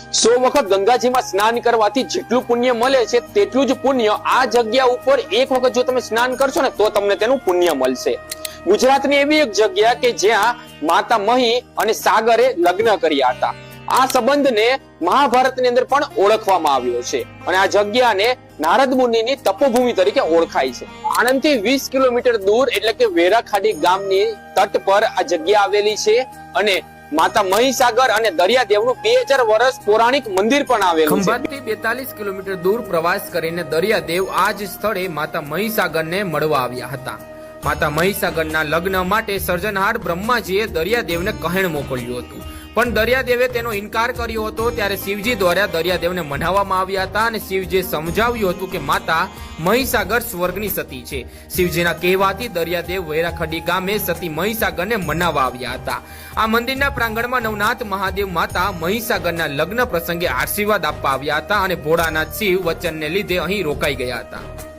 સો વખત ગંગાજીમાં સ્નાન કરવાથી જેટલું પુણ્ય મળે છે, તેટલું જ પુણ્ય આ જગ્યા ઉપર એક વખત જો તમે સ્નાન કરશો ને, તો તમને તેનું પુણ્ય મળશે. ગુજરાતની એવી એક જગ્યા કે જ્યાં માતા મહી અને સાગરે લગ્ન કર્યા હતા. આ સંબંધને મહાભારતની અંદર પણ ઓળખવામાં આવ્યો છે. અને આ જગ્યાને નારદ મુનિની તપોભૂમિ તરીકે ઓળખાય છે. આણંદથી વીસ કિલોમીટર દૂર એટલે કે વેરાખાડી ગામની તટ પર આ જગ્યા આવેલી છે અને માતા મહીસાગર અને દરિયાદેવનું બે હજાર વર્ષ પૌરાણિક મંદિર પણ આવેલું છે. ખંભાતથી બેતાલીસ કિલોમીટર દૂર પ્રવાસ કરીને દરિયાદેવ આ જ સ્થળે માતા મહીસાગરને મળવા આવ્યા હતા. માતા મહીસાગરના લગ્ન માટે સર્જનહાર બ્રહ્માજીએ દરિયાદેવને કહેણ મોકલ્યું હતું. પણ દરિયાદેવે તેનો ઇનકાર કર્યો હતો ત્યારે શિવજી દ્વારા દરિયાદેવને મનાવવામાં આવ્યા હતા અને શિવજીએ સમજાવ્યું હતું કે માતા મહીસાગર સ્વર્ગની સતી છે. શિવજીના કહેવાથી દરિયાદેવ વૈરાખડી ગામે સતી મહીસાગરને મનાવવા આવ્યા હતા. આ મંદિરના પ્રાંગણમાં નવનાથ મહાદેવ માતા મહીસાગરના લગ્ન પ્રસંગે આશીર્વાદ આપવા આવ્યા હતા અને ભોળાનાથ શિવ વચનને લીધે અહીં રોકાઈ ગયા હતા.